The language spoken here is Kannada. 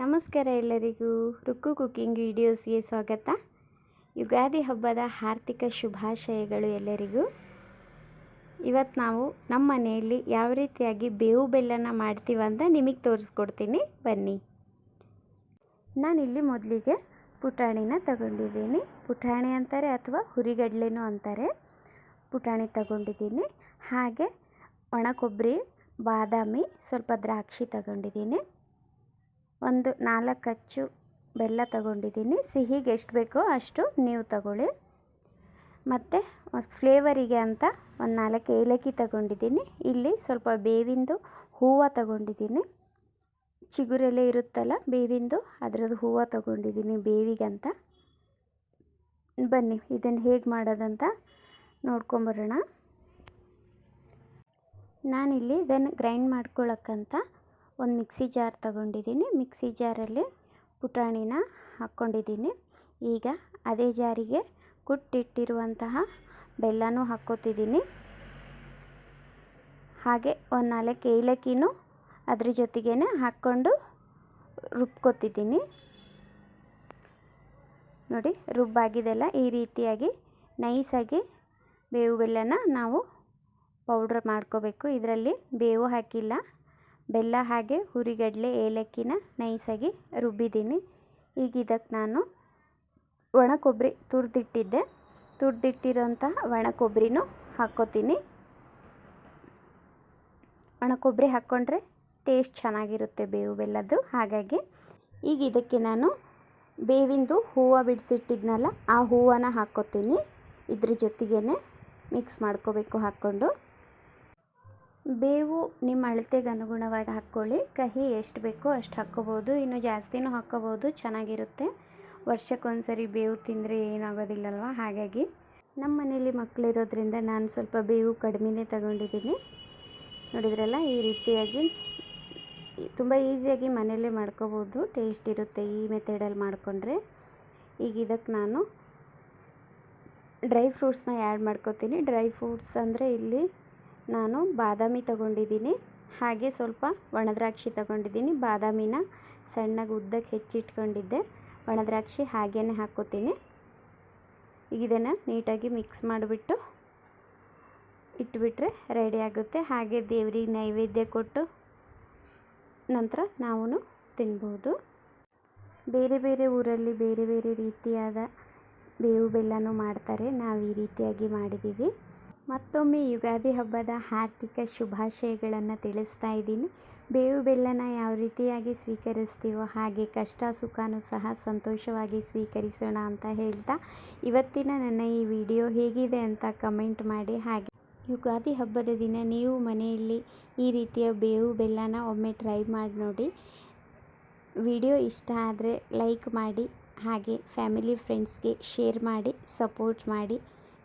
ನಮಸ್ಕಾರ ಎಲ್ಲರಿಗೂ ರುಕ್ಕು ಕುಕ್ಕಿಂಗ್ ವಿಡಿಯೋಸ್ಗೆ ಸ್ವಾಗತ. ಯುಗಾದಿ ಹಬ್ಬದ ಆರ್ಥಿಕ ಶುಭಾಶಯಗಳು ಎಲ್ಲರಿಗೂ. ಇವತ್ತು ನಾವು ನಮ್ಮ ಮನೆಯಲ್ಲಿ ಯಾವ ರೀತಿಯಾಗಿ ಬೇವು ಬೆಲ್ಲನ ಮಾಡ್ತೀವಂತ ನಿಮಗೆ ತೋರಿಸ್ಕೊಡ್ತೀನಿ. ಬನ್ನಿ. ನಾನಿಲ್ಲಿ ಮೊದಲಿಗೆ ಪುಟಾಣಿನ ತಗೊಂಡಿದ್ದೀನಿ. ಪುಟಾಣಿ ಅಂತಾರೆ ಅಥವಾ ಹುರಿಗಡ್ಲೆನೂ ಅಂತಾರೆ. ಪುಟಾಣಿ ತಗೊಂಡಿದ್ದೀನಿ. ಹಾಗೆ ಒಣ ಕೊಬ್ಬರಿ, ಬಾದಾಮಿ, ಸ್ವಲ್ಪ ದ್ರಾಕ್ಷಿ ತಗೊಂಡಿದ್ದೀನಿ. ಒಂದು ನಾಲ್ಕು ಅಚ್ಚು ಬೆಲ್ಲ ತಗೊಂಡಿದ್ದೀನಿ. ಸಿಹಿಗೆ ಎಷ್ಟು ಬೇಕೋ ಅಷ್ಟು ನೀವು ತಗೊಳ್ಳಿ. ಮತ್ತು ಫ್ಲೇವರಿಗೆ ಅಂತ ಒಂದು ನಾಲ್ಕು ಏಲಕ್ಕಿ ತಗೊಂಡಿದ್ದೀನಿ. ಇಲ್ಲಿ ಸ್ವಲ್ಪ ಬೇವಿಂದು ಹೂವು ತಗೊಂಡಿದ್ದೀನಿ. ಚಿಗುರೆಲೆ ಇರುತ್ತಲ್ಲ ಬೇವಿಂದು, ಅದರದ್ದು ಹೂವು ತಗೊಂಡಿದ್ದೀನಿ ಬೇವಿಗಂತ ಬನ್ನಿ, ಇದನ್ನು ಹೇಗೆ ಮಾಡೋದಂತ ನೋಡ್ಕೊಂಬರೋಣ. ನಾನಿಲ್ಲಿ ಇದನ್ನು ಗ್ರೈಂಡ್ ಮಾಡ್ಕೊಳ್ಳೋಕ್ಕಂತ ಒಂದು ಮಿಕ್ಸಿ ಜಾರ್ ತಗೊಂಡಿದ್ದೀನಿ. ಮಿಕ್ಸಿ ಜಾರಲ್ಲಿ ಪುಟಾಣಿನ ಹಾಕ್ಕೊಂಡಿದ್ದೀನಿ. ಈಗ ಅದೇ ಜಾರಿಗೆ ಕುಟ್ಟಿಟ್ಟಿರುವಂತಹ ಬೆಲ್ಲನೂ ಹಾಕ್ಕೋತಿದ್ದೀನಿ. ಹಾಗೆ ಒಂದು ನಾಲ್ಕು ಏಲಕ್ಕಿನೂ ಅದ್ರ ಜೊತೆಗೇ ಹಾಕ್ಕೊಂಡು ರುಬ್ಕೋತಿದ್ದೀನಿ. ನೋಡಿ, ರುಬ್ಬಾಗಿದೆಲ್ಲ ಈ ರೀತಿಯಾಗಿ ನೈಸಾಗಿ ಬೇವು ಬೆಲ್ಲನ ನಾವು ಪೌಡ್ರ್ ಮಾಡ್ಕೋಬೇಕು. ಇದರಲ್ಲಿ ಬೇವು ಹಾಕಿಲ್ಲ. ಬೆಲ್ಲ ಹಾಗೆ ಹುರಿಗಡಲೆ ಏಲಕ್ಕಿನ ನೈಸಾಗಿ ರುಬ್ಬಿದ್ದೀನಿ. ಈಗ ಇದಕ್ಕೆ ನಾನು ಒಣ ಕೊಬ್ಬರಿ ತುರಿದಿಟ್ಟಿದ್ದೆ. ತುರಿದಿಟ್ಟಿರೋಂತಹ ಒಣ ಕೊಬ್ಬರಿನೂ ಹಾಕ್ಕೋತೀನಿ. ಒಣ ಕೊಬ್ಬರಿ ಹಾಕ್ಕೊಂಡ್ರೆ ಟೇಸ್ಟ್ ಚೆನ್ನಾಗಿರುತ್ತೆ ಬೇವು ಬೆಲ್ಲದ್ದು. ಹಾಗಾಗಿ ಈಗ ಇದಕ್ಕೆ ನಾನು ಬೇವಿಂದು ಹೂವು ಬಿಡಿಸಿಟ್ಟಿದ್ನಲ್ಲ, ಆ ಹೂವನ್ನು ಹಾಕ್ಕೋತೀನಿ. ಇದ್ರ ಜೊತೆಗೇ ಮಿಕ್ಸ್ ಮಾಡ್ಕೋಬೇಕು ಹಾಕ್ಕೊಂಡು. ಬೇವು ನಿಮ್ಮ ಅಳತೆಗೆ ಅನುಗುಣವಾಗಿ ಹಾಕ್ಕೊಳ್ಳಿ. ಕಹಿ ಎಷ್ಟು ಬೇಕೋ ಅಷ್ಟು ಹಾಕ್ಕೋಬೋದು. ಇನ್ನು ಜಾಸ್ತಿನೂ ಹಾಕ್ಕೋಬೋದು. ಚೆನ್ನಾಗಿರುತ್ತೆ. ವರ್ಷಕ್ಕೊಂದ್ಸರಿ ಬೇವು ತಿಂದರೆ ಏನಾಗೋದಿಲ್ಲಲ್ವ? ಹಾಗಾಗಿ ನಮ್ಮ ಮನೇಲಿ ಮಕ್ಕಳಿರೋದ್ರಿಂದ ನಾನು ಸ್ವಲ್ಪ ಬೇವು ಕಡಿಮೆನೇ ತಗೊಂಡಿದ್ದೀನಿ. ನೋಡಿದ್ರಲ್ಲ, ಈ ರೀತಿಯಾಗಿ ತುಂಬ ಈಸಿಯಾಗಿ ಮನೆಯಲ್ಲೇ ಮಾಡ್ಕೋಬೋದು. ಟೇಸ್ಟ್ ಇರುತ್ತೆ ಈ ಮೆಥಡಲ್ಲಿ ಮಾಡಿಕೊಂಡ್ರೆ. ಈಗ ಇದಕ್ಕೆ ನಾನು ಡ್ರೈ ಫ್ರೂಟ್ಸ್ನ ಆ್ಯಡ್ ಮಾಡ್ಕೋತೀನಿ. ಡ್ರೈ ಫ್ರೂಟ್ಸ್ ಅಂದರೆ ಇಲ್ಲಿ ನಾನು ಬಾದಾಮಿ ತಗೊಂಡಿದ್ದೀನಿ. ಹಾಗೆ ಸ್ವಲ್ಪ ಒಣದ್ರಾಕ್ಷಿ ತಗೊಂಡಿದ್ದೀನಿ. ಬಾದಾಮಿನ ಸಣ್ಣಗೆ ಉದ್ದಕ್ಕೆ ಹೆಚ್ಚಿಟ್ಕೊಂಡಿದ್ದೆ. ಒಣದ್ರಾಕ್ಷಿ ಹಾಗೇ ಹಾಕ್ಕೋತೀನಿ. ಈಗ ಇದನ್ನು ನೀಟಾಗಿ ಮಿಕ್ಸ್ ಮಾಡಿಬಿಟ್ಟು ಇಟ್ಬಿಟ್ರೆ ರೆಡಿ ಆಗುತ್ತೆ. ಹಾಗೆ ದೇವ್ರಿಗೆ ನೈವೇದ್ಯ ಕೊಟ್ಟು ನಂತರ ನಾವು ತಿನ್ಬೋದು. ಬೇರೆ ಬೇರೆ ಊರಲ್ಲಿ ಬೇರೆ ಬೇರೆ ರೀತಿಯಾದ ಬೇವು ಬೆಲ್ಲನೂ ಮಾಡ್ತಾರೆ. ನಾವು ಈ ರೀತಿಯಾಗಿ ಮಾಡಿದ್ದೀವಿ ಮತ್ತೊಮ್ಮೆ ಯುಗಾದಿ ಹಬ್ಬದ ಹಾರ್ದಿಕ ಶುಭಾಶಯಗಳನ್ನು ತಿಳಿಸ್ತಾ ಇದ್ದೀನಿ. ಬೇವು ಬೆಲ್ಲನ ಯಾವ ರೀತಿಯಾಗಿ ಸ್ವೀಕರಿಸ್ತೀವೋ ಹಾಗೆ ಕಷ್ಟ ಸುಖನೂ ಸಹ ಸಂತೋಷವಾಗಿ ಸ್ವೀಕರಿಸೋಣ ಅಂತ ಹೇಳ್ತಾ ಇವತ್ತಿನ ನನ್ನ ಈ ವಿಡಿಯೋ ಹೇಗಿದೆ ಅಂತ ಕಮೆಂಟ್ ಮಾಡಿ. ಹಾಗೆ ಯುಗಾದಿ ಹಬ್ಬದ ದಿನ ನೀವು ಮನೆಯಲ್ಲಿ ಈ ರೀತಿಯ ಬೇವು ಬೆಲ್ಲನ ಒಮ್ಮೆ ಟ್ರೈ ಮಾಡಿ ನೋಡಿ. ವಿಡಿಯೋ ಇಷ್ಟ ಆದರೆ ಲೈಕ್ ಮಾಡಿ ಹಾಗೆ ಫ್ಯಾಮಿಲಿ ಫ್ರೆಂಡ್ಸ್ಗೆ ಶೇರ್ ಮಾಡಿ, ಸಪೋರ್ಟ್ ಮಾಡಿ.